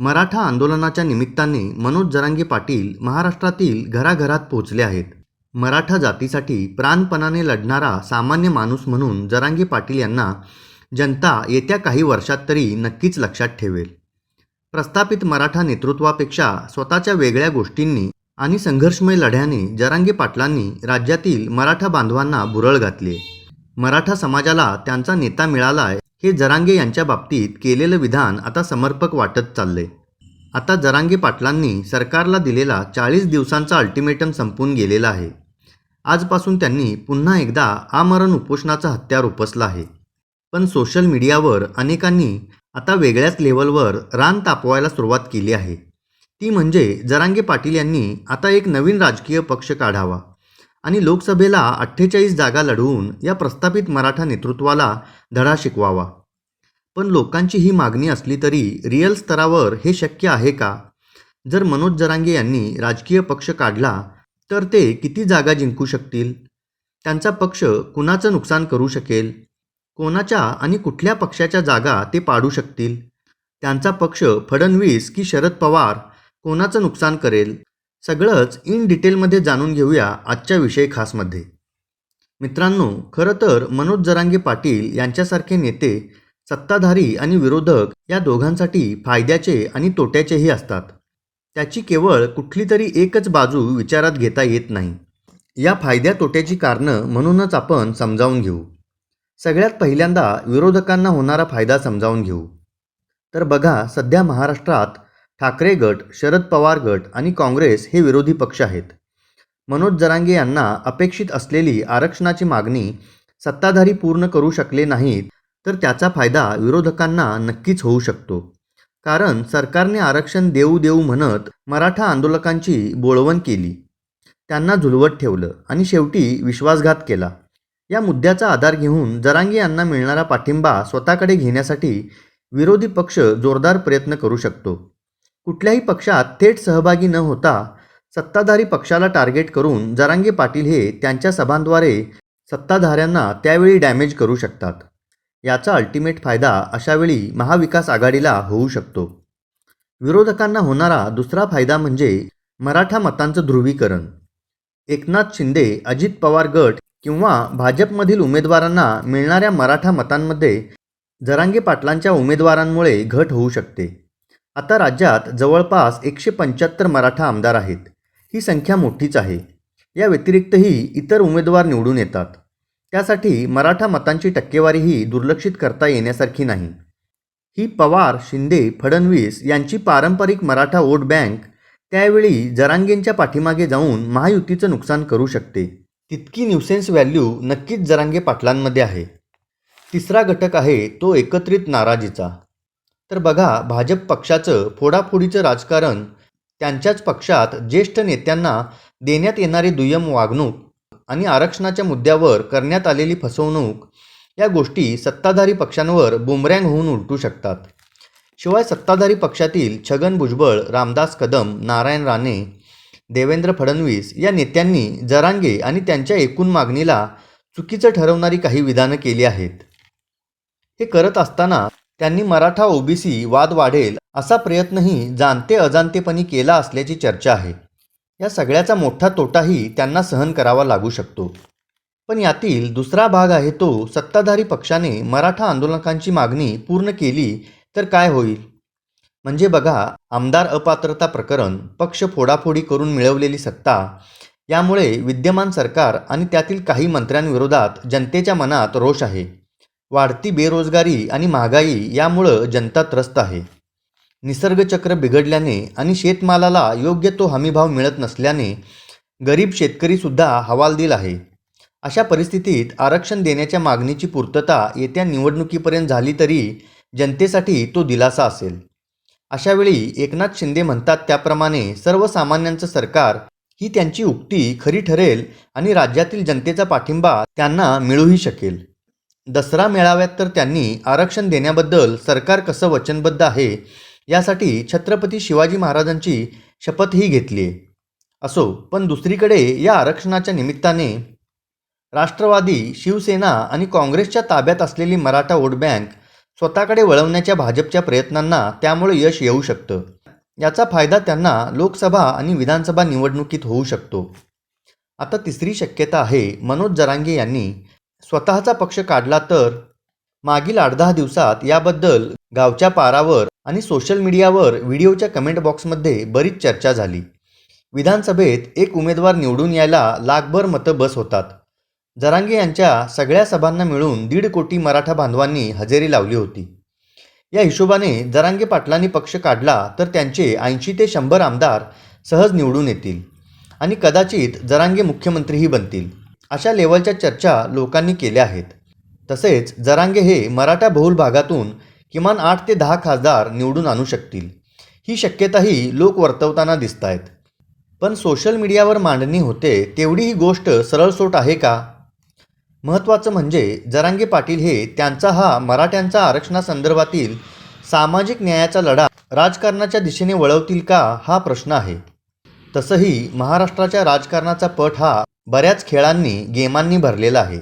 मराठा आंदोलनाच्या निमित्ताने मनोज जरांगे पाटील महाराष्ट्रातील घराघरात पोचले आहेत. मराठा जातीसाठी प्राणपणाने लढणारा सामान्य माणूस म्हणून जरांगे पाटील यांना जनता येत्या काही वर्षात तरी नक्कीच लक्षात ठेवेल. प्रस्थापित मराठा नेतृत्वापेक्षा स्वतःच्या वेगळ्या गोष्टींनी आणि संघर्षमय लढ्याने जरांगे पाटलांनी राज्यातील मराठा बांधवांना बुरळ घातली. मराठा समाजाला त्यांचा नेता मिळालाय हे जरांगे यांच्या बाबतीत केलेलं विधान आता समर्पक वाटत चाललंय. आता जरांगे पाटलांनी सरकारला दिलेला चाळीस दिवसांचा अल्टिमेटम संपून गेलेला आहे. आजपासून त्यांनी पुन्हा एकदा आमरण उपोषणाचा हत्यार उपसला आहे. पण सोशल मीडियावर अनेकांनी आता वेगळ्याच लेवलवर रान तापवायला सुरुवात केली आहे. ती म्हणजे जरांगे पाटील यांनी आता एक नवीन राजकीय पक्ष काढावा आणि लोकसभेला अठ्ठेचाळीस जागा लढवून या प्रस्थापित मराठा नेतृत्वाला धडा शिकवावा. पण लोकांची ही मागणी असली तरी रिअल स्तरावर हे शक्य आहे का? जर मनोज जरांगे यांनी राजकीय पक्ष काढला तर ते किती जागा जिंकू शकतील? त्यांचा पक्ष कुणाचं नुकसान करू शकेल? कोणाच्या आणि कुठल्या पक्षाच्या जागा ते पाडू शकतील? त्यांचा पक्ष फडणवीस की शरद पवार कोणाचं नुकसान करेल? सगळंच इन डिटेलमध्ये जाणून घेऊया आजच्या विषय खासमध्ये. मित्रांनो खरं तर मनोज जरांगे पाटील यांच्यासारखे नेते सत्ताधारी आणि विरोधक या दोघांसाठी फायद्याचे आणि तोट्याचेही असतात. त्याची केवळ कुठली तरी एकच बाजू विचारात घेता येत नाही. या फायद्या तोट्याची कारणं म्हणूनच आपण समजावून घेऊ. सगळ्यात पहिल्यांदा विरोधकांना होणारा फायदा समजावून घेऊ. तर बघा सध्या महाराष्ट्रात ठाकरे गट शरद पवार गट आणि काँग्रेस हे विरोधी पक्ष आहेत. मनोज जरांगे यांना अपेक्षित असलेली आरक्षणाची मागणी सत्ताधारी पूर्ण करू शकले नाहीत तर त्याचा फायदा विरोधकांना नक्कीच होऊ शकतो. कारण सरकारने आरक्षण देऊ देऊ म्हणत मराठा आंदोलकांची बोळवण केली. त्यांना झुलवत ठेवलं आणि शेवटी विश्वासघात केला. या मुद्द्याचा आधार घेऊन जरांगे यांना मिळणारा पाठिंबा स्वतःकडे घेण्यासाठी विरोधी पक्ष जोरदार प्रयत्न करू शकतो. कुठल्याही पक्षात थेट सहभागी न होता सत्ताधारी पक्षाला टार्गेट करून जरांगे पाटील हे त्यांच्या सभांद्वारे सत्ताधाऱ्यांना त्यावेळी डॅमेज करू शकतात. याचा अल्टिमेट फायदा अशावेळी महाविकास आघाडीला होऊ शकतो. विरोधकांना होणारा दुसरा फायदा म्हणजे मराठा मतांचं ध्रुवीकरण. एकनाथ शिंदे अजित पवार गट किंवा भाजपमधील उमेदवारांना मिळणाऱ्या मराठा मतांमध्ये जरांगे पाटलांच्या उमेदवारांमुळे घट होऊ शकते. आता राज्यात जवळपास एकशे पंच्याहत्तर मराठा आमदार आहेत. ही संख्या मोठीच आहे. या व्यतिरिक्तही इतर उमेदवार निवडून येतात. त्यासाठी मराठा मतांची टक्केवारीही दुर्लक्षित करता येण्यासारखी नाही. ही पवार शिंदे फडणवीस यांची पारंपरिक मराठा वोट बँक त्यावेळी जरांगेंच्या पाठीमागे जाऊन महायुतीचं नुकसान करू शकते. तितकी न्यूसेन्स व्हॅल्यू नक्कीच जरांगे पाटलांमध्ये आहे. तिसरा घटक आहे तो एकत्रित नाराजीचा. तर बघा भाजप पक्षाचं फोडाफोडीचं राजकारण त्यांच्याच पक्षात ज्येष्ठ नेत्यांना देण्यात येणारी दुय्यम वागणूक आणि आरक्षणाच्या मुद्द्यावर करण्यात आलेली फसवणूक या गोष्टी सत्ताधारी पक्षांवर बुमरँग होऊन उलटू शकतात. शिवाय सत्ताधारी पक्षातील छगन भुजबळ रामदास कदम नारायण राणे देवेंद्र फडणवीस या नेत्यांनी जरांगे आणि त्यांच्या एकूण मागणीला चुकीचं ठरवणारी काही विधानं केली आहेत. हे करत असताना त्यांनी मराठा ओबीसी वाद वाढेल असा प्रयत्नही जाणते अजाणतेपणी केला असल्याची चर्चा आहे. या सगळ्याचा मोठा तोटाही त्यांना सहन करावा लागू शकतो. पण यातील दुसरा भाग आहे तो सत्ताधारी पक्षाने मराठा आंदोलकांची मागणी पूर्ण केली तर काय होईल? म्हणजे बघा आमदार अपात्रता प्रकरण पक्ष फोडाफोडी करून मिळवलेली सत्ता यामुळे विद्यमान सरकार आणि त्यातील काही मंत्र्यांविरोधात जनतेच्या मनात रोष आहे. वाढती बेरोजगारी आणि महागाई यामुळं जनता त्रस्त आहे. निसर्गचक्र बिघडल्याने आणि शेतमालाला योग्य तो हमीभाव मिळत नसल्याने गरीब शेतकरीसुद्धा हवालदिल आहे. अशा परिस्थितीत आरक्षण देण्याच्या मागणीची पूर्तता येत्या निवडणुकीपर्यंत झाली तरी जनतेसाठी तो दिलासा असेल. अशावेळी एकनाथ शिंदे म्हणतात त्याप्रमाणे सर्वसामान्यांचं सरकार ही त्यांची उक्ती खरी ठरेल आणि राज्यातील जनतेचा पाठिंबा त्यांना मिळूही शकेल. दसरा मेळाव्यात तर त्यांनी आरक्षण देण्याबद्दल सरकार कसं वचनबद्ध आहे यासाठी छत्रपती शिवाजी महाराजांची शपथही घेतली आहे. असो पण दुसरीकडे या आरक्षणाच्या निमित्ताने राष्ट्रवादी शिवसेना आणि काँग्रेसच्या ताब्यात असलेली मराठा वोट बँक स्वतःकडे वळवण्याच्या भाजपच्या प्रयत्नांना त्यामुळे यश येऊ शकतं. याचा फायदा त्यांना लोकसभा आणि विधानसभा निवडणुकीत होऊ शकतो. आता तिसरी शक्यता आहे मनोज जरांगे यांनी स्वतःचा पक्ष काढला तर मागील आठ दहा दिवसात याबद्दल गावच्या पारावर आणि सोशल मीडियावर व्हिडिओच्या कमेंट बॉक्समध्ये बरीच चर्चा झाली. विधानसभेत एक उमेदवार निवडून यायला लाखभर मतं बस होतात. जरांगे यांच्या सगळ्या सभांना मिळून दीड कोटी मराठा बांधवांनी हजेरी लावली होती. या हिशोबाने जरांगे पाटलांनी पक्ष काढला तर त्यांचे ऐंशी ते शंभर आमदार सहज निवडून येतील आणि कदाचित जरांगे मुख्यमंत्रीही बनतील अशा लेवलच्या चर्चा लोकांनी केल्या आहेत. तसेच जरांगे हे मराठा बहुल भागातून किमान आठ ते दहा खासदार निवडून आणू शकतील. ही शक्यताही लोक वर्तवताना दिसत आहेत पण सोशल मीडियावर मांडणी होते तेवढी ही गोष्ट सरळसोट आहे का? महत्त्वाचं म्हणजे जरांगे पाटील हे त्यांचा हा मराठ्यांचा आरक्षणासंदर्भातील सामाजिक न्यायाचा लढा राजकारणाच्या दिशेने वळवतील का हा प्रश्न आहे. तसंही महाराष्ट्राच्या राजकारणाचा पट हा बऱ्याच खेळांनी गेमांनी भरलेला आहे.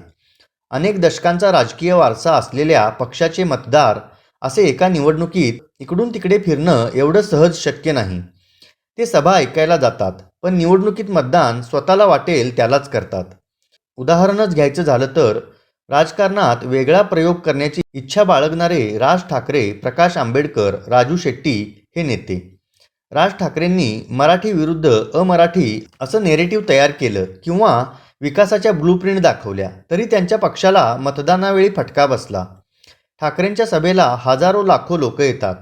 अनेक दशकांचा राजकीय वारसा असलेल्या पक्षाचे मतदार असे एका निवडणुकीत इकडून तिकडे फिरणं एवढं सहज शक्य नाही. ते सभा ऐकायला जातात पण निवडणुकीत मतदान स्वतःला वाटेल त्यालाच करतात. उदाहरणच घ्यायचं झालं तर राजकारणात वेगळा प्रयोग करण्याची इच्छा बाळगणारे राज ठाकरे प्रकाश आंबेडकर राजू शेट्टी हे नेते. राज ठाकरेंनी मराठी विरुद्ध अमराठी असं नेरेटिव्ह तयार केलं किंवा विकासाच्या ब्लूप्रिंट दाखवल्या तरी त्यांच्या पक्षाला मतदानावेळी फटका बसला. ठाकरेंच्या सभेला हजारो लाखो लोक येतात.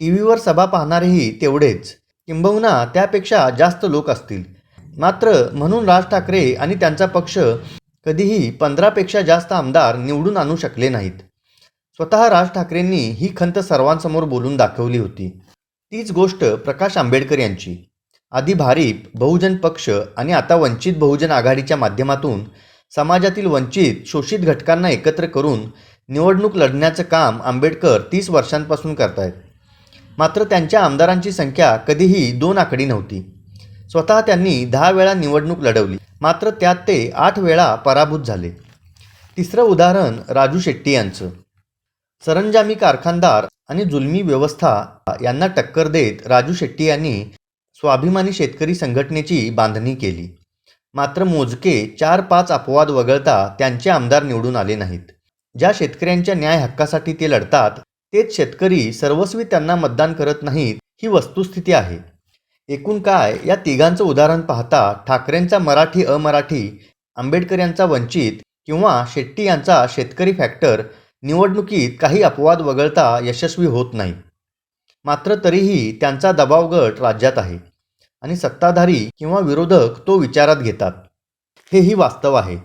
टी व्हीवर सभा पाहणारेही तेवढेच. किंबहुना त्यापेक्षा जास्त लोक असतील. मात्र म्हणून राज ठाकरे आणि त्यांचा पक्ष कधीही पंधरापेक्षा जास्त आमदार निवडून आणू शकले नाहीत. स्वतः राज ठाकरेंनी ही खंत सर्वांसमोर बोलून दाखवली होती. तीच गोष्ट प्रकाश आंबेडकर यांची. आधी भारीप बहुजन पक्ष आणि आता वंचित बहुजन आघाडीच्या माध्यमातून समाजातील वंचित शोषित घटकांना एकत्र करून निवडणूक लढण्याचं काम आंबेडकर तीस वर्षांपासून करतायत. मात्र त्यांच्या आमदारांची संख्या कधीही दोन आकडी नव्हती. स्वतः त्यांनी दहा वेळा निवडणूक लढवली. मात्र त्यात ते आठ वेळा पराभूत झाले. तिसरं उदाहरण राजू शेट्टी यांचं. सरंजामी कारखानदार आणि जुलमी व्यवस्था यांना टक्कर देत राजू शेट्टी यांनी स्वाभिमानी शेतकरी संघटनेची बांधणी केली. मात्र मोजके चार पाच अपवाद वगळता त्यांचे आमदार निवडून आले नाहीत. ज्या शेतकऱ्यांच्या न्याय हक्कासाठी ते लढतात तेच शेतकरी सर्वस्वी त्यांना मतदान करत नाहीत ही वस्तुस्थिती आहे. एकूण काय या तिघांचं उदाहरण पाहता ठाकरेंचा मराठी अमराठी आंबेडकर यांचा वंचित किंवा शेट्टी यांचा शेतकरी फॅक्टर निवडणुकीत काही अपवाद वगळता यशस्वी होत नाही. मात्र तरीही त्यांचा दबाव गट राज्यात आहे आणि सत्ताधारी किंवा विरोधक तो विचारात घेतात. हेही वास्तव आहे.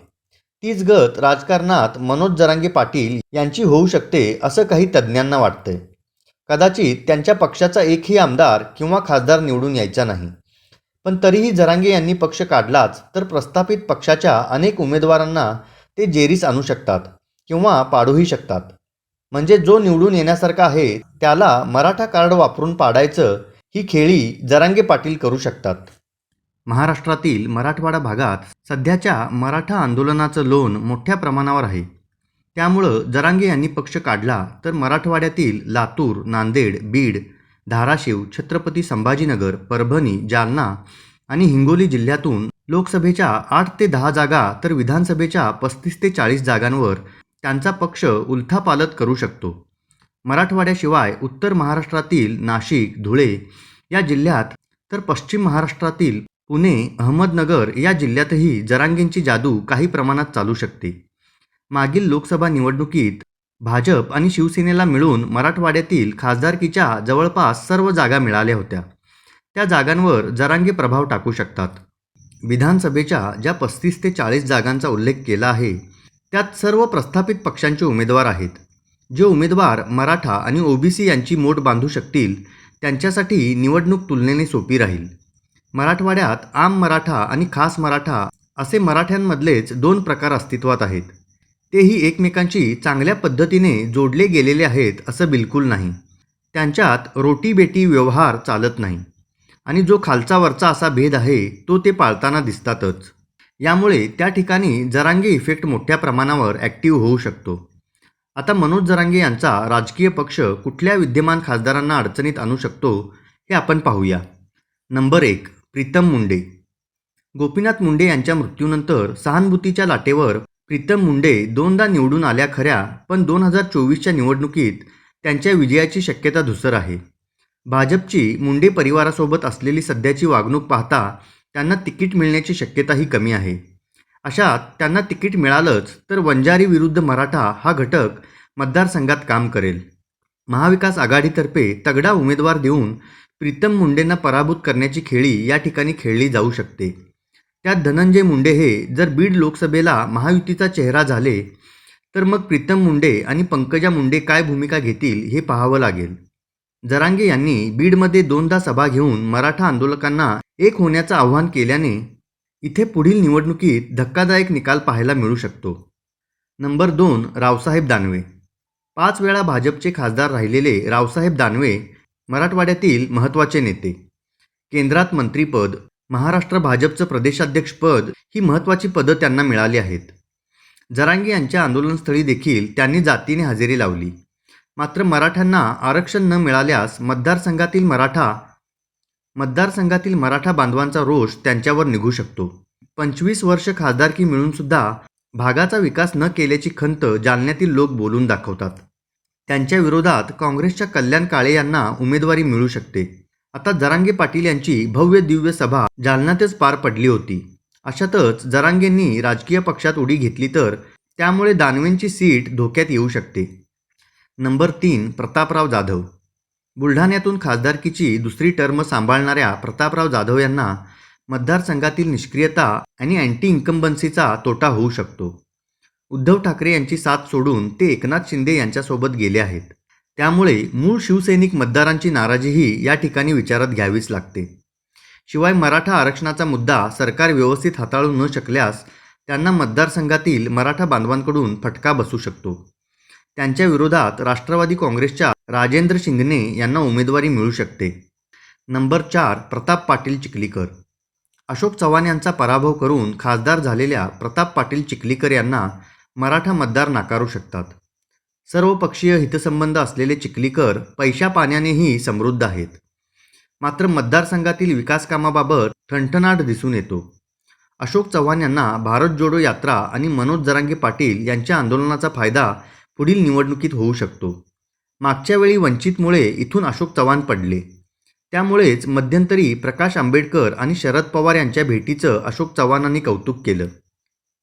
तीच गत राजकारणात मनोज जरांगे पाटील यांची होऊ शकते असं काही तज्ज्ञांना वाटतंय. कदाचित त्यांच्या पक्षाचा एकही आमदार किंवा खासदार निवडून यायचा नाही. पण तरीही जरांगे यांनी पक्ष काढलाच तर प्रस्थापित पक्षाच्या अनेक उमेदवारांना ते जेरीस आणू शकतात किंवा पाडूही शकतात. म्हणजे जो निवडून येण्यासारखा आहे त्याला मराठा कार्ड वापरून पाडायचं ही खेळी जरांगे पाटील करू शकतात. महाराष्ट्रातील मराठवाडा भागात सध्याच्या मराठा आंदोलनाचं लोन मोठ्या प्रमाणावर आहे. त्यामुळं जरांगे यांनी पक्ष काढला तर मराठवाड्यातील लातूर नांदेड बीड धाराशिव छत्रपती संभाजीनगर परभणी जालना आणि हिंगोली जिल्ह्यातून लोकसभेच्या आठ ते दहा जागा तर विधानसभेच्या पस्तीस ते चाळीस जागांवर त्यांचा पक्ष उलथापालत करू शकतो. मराठवाड्याशिवाय उत्तर महाराष्ट्रातील नाशिक धुळे या जिल्ह्यात तर पश्चिम महाराष्ट्रातील पुणे अहमदनगर या जिल्ह्यातही जरांगेंची जादू काही प्रमाणात चालू शकते. मागील लोकसभा निवडणुकीत भाजप आणि शिवसेनेला मिळून मराठवाड्यातील खासदारकीच्या जवळपास सर्व जागा मिळाल्या होत्या. त्या जागांवर जरांगे प्रभाव टाकू शकतात. विधानसभेच्या ज्या पस्तीस ते चाळीस जागांचा उल्लेख केला आहे त्यात सर्व प्रस्थापित पक्षांचे उमेदवार आहेत. जे उमेदवार मराठा आणि ओबीसी यांची मोठ बांधू शकतील त्यांच्यासाठी निवडणूक तुलनेने सोपी राहील. मराठवाड्यात आम मराठा आणि खास मराठा असे मराठ्यांमधलेच दोन प्रकार अस्तित्वात आहेत. तेही एकमेकांशी चांगल्या पद्धतीने जोडले गेलेले आहेत असं बिलकुल नाही. त्यांच्यात रोटीबेटी व्यवहार चालत नाही आणि जो खालचा वरचा असा भेद आहे तो ते पाळताना दिसतातच. यामुळे त्या ठिकाणी जरांगे इफेक्ट मोठ्या प्रमाणावर ॲक्टिव्ह होऊ शकतो. आता मनोज जरांगे यांचा राजकीय पक्ष कुठल्या विद्यमान खासदारांना अडचणीत आणू शकतो हे आपण पाहूया. नंबर एक. प्रीतम मुंडे. गोपीनाथ मुंडे यांच्या मृत्यूनंतर सहानुभूतीच्या लाटेवर प्रीतम मुंडे दोनदा निवडून आल्या खऱ्या पण दोन हजार चोवीसच्या निवडणुकीत त्यांच्या विजयाची शक्यता धुसर आहे. भाजपची मुंडे परिवारासोबत असलेली सध्याची वागणूक पाहता त्यांना तिकीट मिळण्याची शक्यताही कमी आहे. अशात त्यांना तिकीट मिळालंच तर वंजारी विरुद्ध मराठा हा घटक मतदारसंघात काम करेल. महाविकास आघाडीतर्फे तगडा उमेदवार देऊन प्रीतम मुंडेंना पराभूत करण्याची खेळी या ठिकाणी खेळली जाऊ शकते. त्यात धनंजय मुंडे हे जर बीड लोकसभेला महायुतीचा चेहरा झाले तर मग प्रीतम मुंडे आणि पंकजा मुंडे काय भूमिका घेतील हे पाहावं लागेल. जरांगे यांनी बीडमध्ये दोनदा सभा घेऊन मराठा आंदोलकांना एक होण्याचं आव्हान केल्याने इथे पुढील निवडणुकीत धक्कादायक निकाल पाहायला मिळू शकतो. नंबर दोन रावसाहेब दानवे. पाच वेळा भाजपचे खासदार राहिलेले रावसाहेब दानवे मराठवाड्यातील महत्त्वाचे नेते. केंद्रात मंत्रीपद महाराष्ट्र भाजपचं प्रदेशाध्यक्षपद ही महत्त्वाची पदं त्यांना मिळाली आहेत. जरांगी यांच्या आंदोलनस्थळी देखील त्यांनी जातीने हजेरी लावली. मात्र मराठ्यांना आरक्षण न मिळाल्यास मतदारसंघातील मराठा मतदारसंघातील मराठा बांधवांचा रोष त्यांच्यावर निघू शकतो. पंचवीस वर्ष खासदारकी मिळूनसुद्धा भागाचा विकास न केल्याची खंत जालन्यातील लोक बोलून दाखवतात. त्यांच्या विरोधात काँग्रेसच्या कल्याण काळे यांना उमेदवारी मिळू शकते. आता जरांगे पाटील यांची भव्य दिव्य सभा जालन्यातच पार पडली होती. अशातच जरांगेंनी राजकीय पक्षात उडी घेतली तर त्यामुळे दानवेंची सीट धोक्यात येऊ शकते. नंबर तीन प्रतापराव जाधव. बुलढाण्यातून खासदारकीची दुसरी टर्म सांभाळणाऱ्या प्रतापराव जाधव यांना मतदारसंघातील निष्क्रियता आणि अँटी इन्कम्बन्सीचा तोटा होऊ शकतो. उद्धव ठाकरे यांची साथ सोडून ते एकनाथ शिंदे यांच्यासोबत गेले आहेत. त्यामुळे मूळ शिवसैनिक मतदारांची नाराजीही या ठिकाणी विचारात घ्यावीच लागते. शिवाय मराठा आरक्षणाचा मुद्दा सरकार व्यवस्थित हाताळू न शकल्यास त्यांना मतदारसंघातील मराठा बांधवांकडून फटका बसू शकतो. त्यांच्या विरोधात राष्ट्रवादी काँग्रेसच्या राजेंद्र शिंगणे यांना उमेदवारी मिळू शकते. नंबर चार प्रताप पाटील चिखलीकर. अशोक चव्हाण यांचा पराभव करून खासदार झालेल्या प्रताप पाटील चिखलीकर यांना मराठा मतदार नाकारू शकतात. सर्वपक्षीय हितसंबंध असलेले चिखलीकर पैशा पाण्यानेही समृद्ध आहेत. मात्र मतदारसंघातील विकासकामाबाबत ठणठणाट दिसून येतो. अशोक चव्हाण यांना भारत जोडो यात्रा आणि मनोज जरांगे पाटील यांच्या आंदोलनाचा फायदा पुढील निवडणुकीत होऊ शकतो. मागच्या वेळी वंचितमुळे इथून अशोक चव्हाण पडले. त्यामुळेच मध्यंतरी प्रकाश आंबेडकर आणि शरद पवार यांच्या भेटीचं अशोक चव्हाणांनी कौतुक केलं.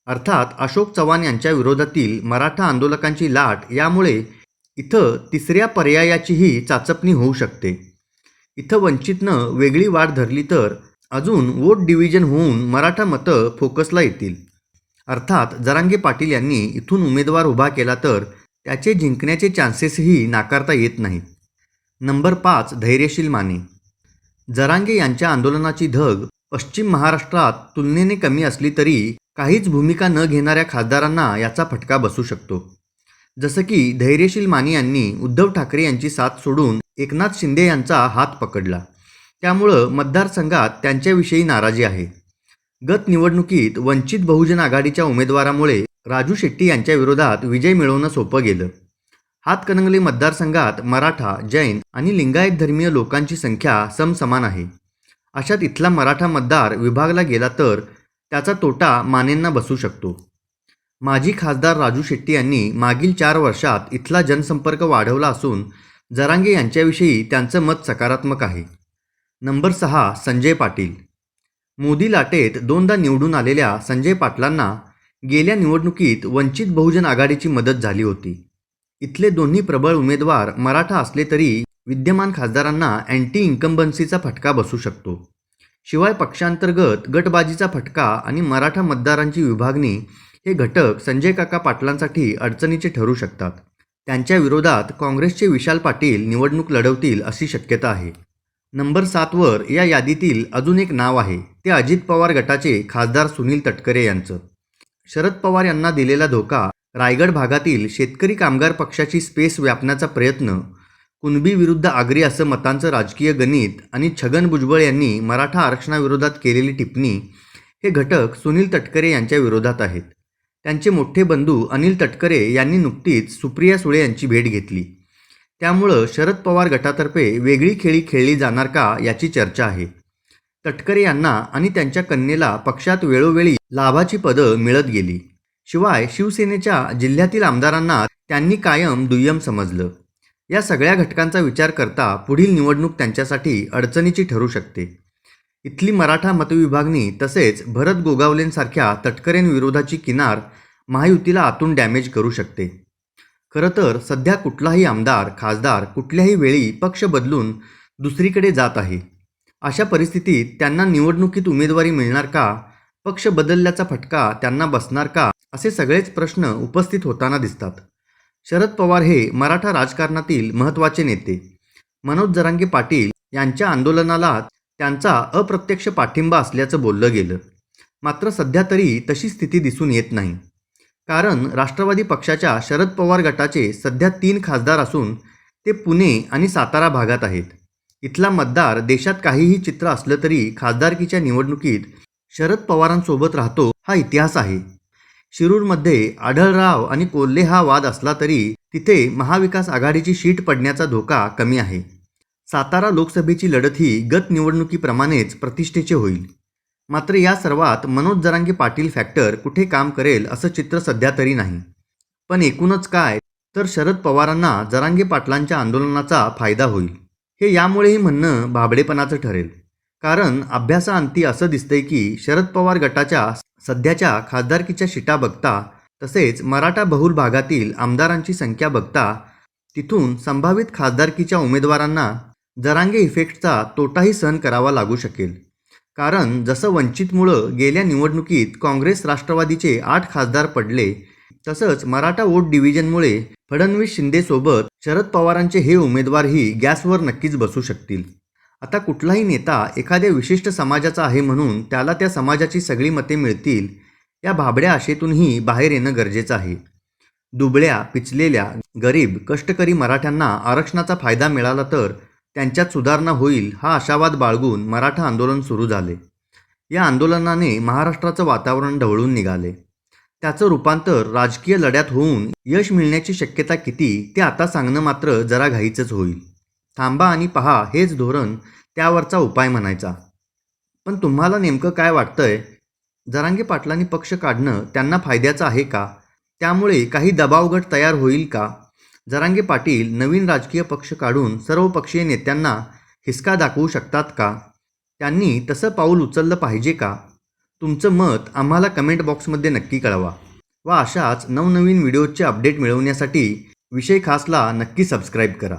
अर्थात अशोक चव्हाण यांच्या विरोधातील मराठा आंदोलकांची लाट यामुळे इथं तिसऱ्या पर्यायाचीही चाचपणी होऊ शकते. इथं वंचितनं वेगळी वाढ धरली तर अजून वोट डिव्हिजन होऊन मराठा मतं फोकसला येतील. अर्थात जरांगे पाटील यांनी इथून उमेदवार उभा केला तर त्याचे जिंकण्याचे चान्सेसही नाकारता येत नाहीत. नंबर पाच धैर्यशील माने. जरांगे यांच्या आंदोलनाची धग पश्चिम महाराष्ट्रात तुलनेने कमी असली तरी काहीच भूमिका न घेणाऱ्या खासदारांना याचा फटका बसू शकतो. जसं की धैर्यशील माने यांनी उद्धव ठाकरे यांची साथ सोडून एकनाथ शिंदे यांचा हात पकडला. त्यामुळं मतदारसंघात त्यांच्याविषयी नाराजी आहे. गत निवडणुकीत वंचित बहुजन आघाडीच्या उमेदवारामुळे राजू शेट्टी यांच्या विरोधात विजय मिळवणं सोपं गेलं. हातकणंगले मतदारसंघात मराठा जैन आणि लिंगायत धर्मीय लोकांची संख्या समसमान आहे. अशात इथला मराठा मतदार विभागला गेला तर त्याचा तोटा मानेंना बसू शकतो. माजी खासदार राजू शेट्टी यांनी मागील चार वर्षात इथला जनसंपर्क वाढवला असून जरांगे यांच्याविषयी त्यांचं मत सकारात्मक आहे. नंबर सहा संजय पाटील. मोदी लाटेत दोनदा निवडून आलेल्या संजय पाटलांना गेल्या निवडणुकीत वंचित बहुजन आघाडीची मदत झाली होती. इथले दोन्ही प्रबळ उमेदवार मराठा असले तरी विद्यमान खासदारांना अँटी इन्कम्बन्सीचा फटका बसू शकतो. शिवाय पक्षांतर्गत गटबाजीचा फटका आणि मराठा मतदारांची विभागणी हे घटक संजय काका पाटलांसाठी अडचणीचे ठरू शकतात. त्यांच्या विरोधात काँग्रेसचे विशाल पाटील निवडणूक लढवतील अशी शक्यता आहे. नंबर सातवर या यादीतील अजून एक नाव आहे ते अजित पवार गटाचे खासदार सुनील तटकरे यांचं. शरद पवार यांना दिलेला धोका रायगड भागातील शेतकरी कामगार पक्षाची स्पेस व्यापण्याचा प्रयत्न कुणबी विरुद्ध आगरी असं मतांचं राजकीय गणित आणि छगन भुजबळ यांनी मराठा आरक्षणाविरोधात केलेली टिप्पणी हे घटक सुनील तटकरे यांच्या विरोधात आहेत. त्यांचे मोठे बंधू अनिल तटकरे यांनी नुकतीच सुप्रिया सुळे यांची भेट घेतली. त्यामुळं शरद पवार गटातर्फे वेगळी खेळी खेळली जाणार का याची चर्चा आहे. तटकरे यांना आणि त्यांच्या कन्येला पक्षात वेळोवेळी लाभाची पदं मिळत गेली. शिवाय शिवसेनेच्या जिल्ह्यातील आमदारांना त्यांनी कायम दुय्यम समजलं. या सगळ्या घटकांचा विचार करता पुढील निवडणूक त्यांच्यासाठी अडचणीची ठरू शकते. इथली मराठा मतविभागणी तसेच भरत गोगावलेंसारख्या तटकरेंविरोधाची किनार महायुतीला आतून डॅमेज करू शकते. खरं तर सध्या कुठलाही आमदार खासदार कुठल्याही वेळी पक्ष बदलून दुसरीकडे जात आहे. अशा परिस्थितीत त्यांना निवडणुकीत उमेदवारी मिळणार का? पक्ष बदलल्याचा फटका त्यांना बसणार का? असे सगळेच प्रश्न उपस्थित होताना दिसतात. शरद पवार हे मराठा राजकारणातील महत्त्वाचे नेते. मनोज जरांगे पाटील यांच्या आंदोलनाला त्यांचा अप्रत्यक्ष पाठिंबा असल्याचं बोललं गेलं. मात्र सध्या तरी तशी स्थिती दिसून येत नाही. कारण राष्ट्रवादी पक्षाच्या शरद पवार गटाचे सध्या तीन खासदार असून ते पुणे आणि सातारा भागात आहेत. इथला मतदार देशात काहीही चित्र असलं तरी खासदारकीच्या निवडणुकीत शरद पवारांसोबत राहतो हा इतिहास आहे. शिरूरमध्ये आढळराव आणि कोल्हे हा वाद असला तरी तिथे महाविकास आघाडीची शीट पडण्याचा धोका कमी आहे. सातारा लोकसभेची लढत ही गत निवडणुकीप्रमाणेच प्रतिष्ठेचे होईल. मात्र या सर्वात मनोज जरांगे पाटील फॅक्टर कुठे काम करेल असं चित्र सध्या तरी नाही. पण एकूणच काय तर शरद पवारांना जरांगे पाटलांच्या आंदोलनाचा फायदा होईल. हे यामुळेही म्हणणं भाबडेपणाचं ठरेल. कारण अभ्यासाअंती असं दिसतंय की शरद पवार गटाच्या सध्याच्या खासदारकीच्या शिटा बघता तसेच मराठा बहुल भागातील आमदारांची संख्या बघता तिथून संभावित खासदारकीच्या उमेदवारांना जरांगे इफेक्टचा तोटाही सहन करावा लागू शकेल. कारण जसं वंचितमुळं गेल्या निवडणुकीत काँग्रेस राष्ट्रवादीचे आठ खासदार पडले तसंच मराठा वोट डिव्हिजनमुळे फडणवीस शिंदेसोबत शरद पवारांचे हे उमेदवारही गॅसवर नक्कीच बसू शकतील. आता कुठलाही नेता एखाद्या विशिष्ट समाजाचा आहे म्हणून त्याला त्या समाजाची सगळी मते मिळतील या भाबड्या आशेतूनही बाहेर येणं गरजेचं आहे. दुबळ्या पिचलेल्या गरीब कष्टकरी मराठ्यांना आरक्षणाचा फायदा मिळाला तर त्यांच्यात सुधारणा होईल हा आशावाद बाळगून मराठा आंदोलन सुरू झाले. या आंदोलनाने महाराष्ट्राचं वातावरण ढवळून निघाले. त्याचं रूपांतर राजकीय लढ्यात होऊन यश मिळण्याची शक्यता किती ते आता सांगणं मात्र जरा घाईचंच होईल. थांबा आणि पहा हेच धोरण त्यावरचा उपाय म्हणायचा. पण तुम्हाला नेमकं काय वाटतंय? जरांगे पाटलांनी पक्ष काढणं त्यांना फायद्याचं आहे का? त्यामुळे काही दबावगट तयार होईल का? जरांगे पाटील नवीन राजकीय पक्ष काढून सर्व पक्षीय नेत्यांना हिसका दाखवू शकतात का? त्यांनी तसं पाऊल उचललं पाहिजे का? तुमचं मत आम्हाला कमेंट बॉक्समध्ये नक्की कळवा व अशाच नवनवीन व्हिडिओचे अपडेट मिळवण्यासाठी विषय खासला नक्की सबस्क्राईब करा.